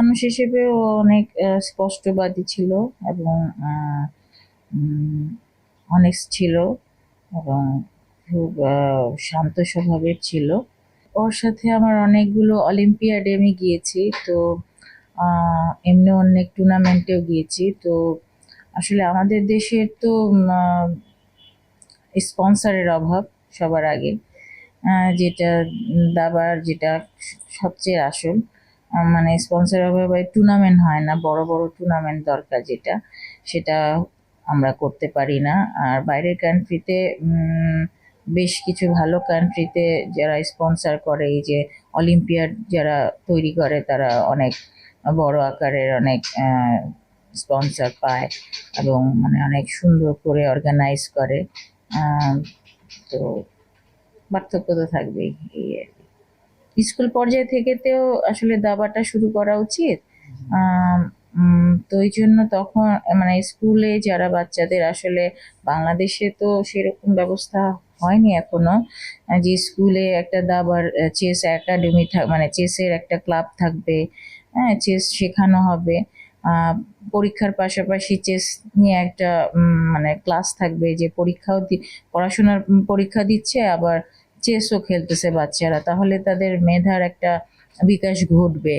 মানুষ হিসেবেও অনেক স্পষ্টবাদী ছিল এবং অনেক ছিল এবং খুব শান্ত স্বভাবের ছিল। ওর সাথে আমার অনেকগুলো অলিম্পিয়াডে আমি গিয়েছি, তো এমনি অনেক টুর্নামেন্টেও গিয়েছি। তো, আসলে আমাদের দেশের তো স্পন্সরের অভাব সবার আগে যেটা দাবার, যেটা সবচেয়ে আসল। মানে স্পন্সর অভাবে টুর্নামেন্ট হয় না, বড় বড় টুর্নামেন্ট দরকার যেটা, সেটা আমরা করতে পারি না। আর বাইরের কান্ট্রিতে বেশ কিছু ভালো কান্ট্রিতে যারা স্পন্সর করে, এই যে অলিম্পিয়াড যারা তৈরি করে, তারা অনেক বড় আকারের অনেক স্পন্সর পায় এবং মানে অনেক সুন্দর করে অর্গানাইজ করে। তো পার্থক্য তো থাকবেই, এই স্কুল পর্যায় থেকে তেও আসলে দাবাটা শুরু করা উচিত। তো এই জন্য তখন মানে স্কুলে যারা বাচ্চাদের আসলে বাংলাদেশে তো সেরকম ব্যবস্থা হয়নি এখনও, যে স্কুলে একটা দাবার চেস একাডেমি থাক মানে চেসের একটা ক্লাব থাকবে হ্যাঁ চেস শেখানো হবে। পরীক্ষার পাশাপাশি চেস নিয়ে একটা মানে ক্লাস থাকবে যে পরীক্ষাও পড়াশোনার পরীক্ষা দিচ্ছে, আবার চেসও খেলতেছে বাচ্চারা, তাহলে তাদের মেধার একটা বিকাশ ঘটবে।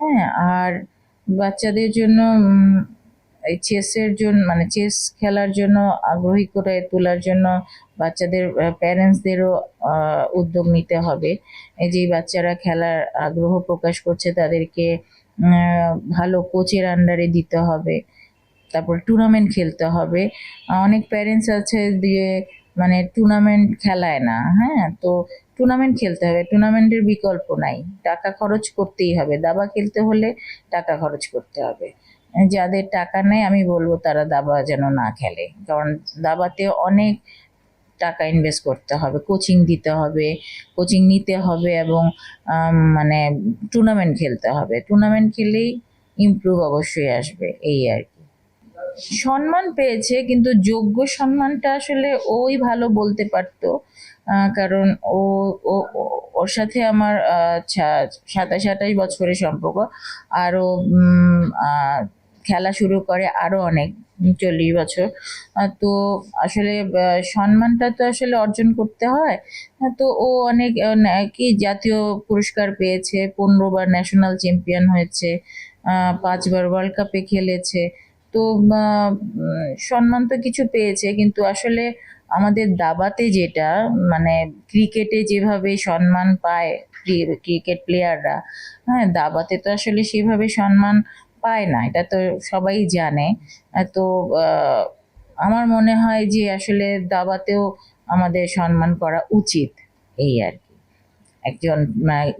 হ্যাঁ আর বাচ্চাদের জন্য এই চেসের জন্য মানে চেস খেলার জন্য, আগ্রহী করে তোলার জন্য বাচ্চাদের প্যারেন্টসদেরও উদ্যোগ নিতে হবে। এই যে বাচ্চারা খেলার আগ্রহ প্রকাশ করছে, তাদেরকে ভালো কোচের আন্ডারে দিতে হবে। তারপর টুর্নামেন্ট খেলতে হবে। অনেক প্যারেন্টস আছে দিয়ে মানে টুর্নামেন্ট খেলায় না হ্যাঁ? তো টুর্নামেন্ট খেলতে হবে টুর্নামেন্টের বিকল্প নাই। টাকা খরচ করতেই হবে। দাবা খেলতে হলে টাকা খরচ করতে হবে। যাদের টাকা নেই, আমি বলব তারা দাবা যেন না খেলে। কারণ দাবাতে অনেক টাকা ইনভেস্ট করতে হবে কোচিং দিতে হবে কোচিং নিতে হবে এবং মানে টুর্নামেন্ট খেলতে হবে। টুর্নামেন্ট খেলেই ইমপ্রুভ অবশ্যই আসবে, এই আর কি। সম্মান পেয়েছে, কিন্তু যোগ্য সম্মানটা আসলে ওই ভালো বলতে পারতো। কারণ ও ওর সাথে আমার সাতাশ, আঠাশ বছরের সম্পর্ক। আরও খেলা শুরু করে আরও অনেক, চল্লিশ বছর। তো আসলে সম্মানটা তো আসলে অর্জন করতে হয়। তো ও অনেক কি জাতীয় পুরস্কার পেয়েছে পনেরোবার ন্যাশনাল চ্যাম্পিয়ন হয়েছে পাঁচবার ওয়ার্ল্ড কাপে খেলেছে। তো সম্মান তো কিছু পেয়েছে, কিন্তু আসলে আমাদের দাবাতে যেটা মানে ক্রিকেটে যেভাবে সম্মান পায় ক্রিকেট প্লেয়াররা হ্যাঁ দাবাতে তো আসলে সেভাবে সম্মান পায় না, এটা তো সবাই জানে। তো আমার মনে হয় যে আসলে দাবাতেও আমাদের সম্মান করা উচিত, এই আর কি। একজন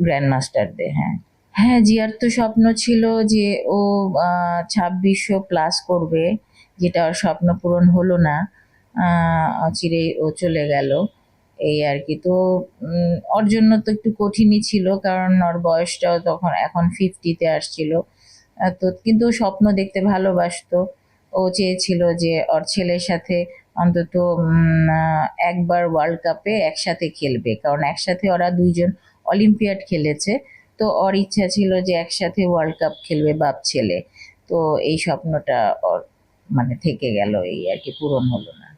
গ্র্যান্ড মাস্টারদের হ্যাঁ। হ্যাঁ জিয়ার তো স্বপ্ন ছিল যে ও ছাব্বিশশো প্লাস করবে, যেটা ওর স্বপ্ন পূরণ হলো না। অচিরেই ও চলে গেল। এই আর কি। তো ওর জন্য তো একটু কঠিনই ছিল, কারণ ওর বয়সটাও তখন এখন ফিফটিতে আসছিল। তো কিন্তু স্বপ্ন দেখতে ভালোবাসতো। ও চেয়েছিল যে ওর ছেলের সাথে অন্তত একবার ওয়ার্ল্ড কাপে একসাথে খেলবে, কারণ একসাথে ওরা দুইজন অলিম্পিয়াড খেলেছে। তো ওর ইচ্ছা ছিল যে একসাথে ওয়ার্ল্ড কাপ খেলবে বাপ ছেলে। তো এই স্বপ্নটা ওর মানে থেকে গেল, এই আর কি পূরণ হলো না।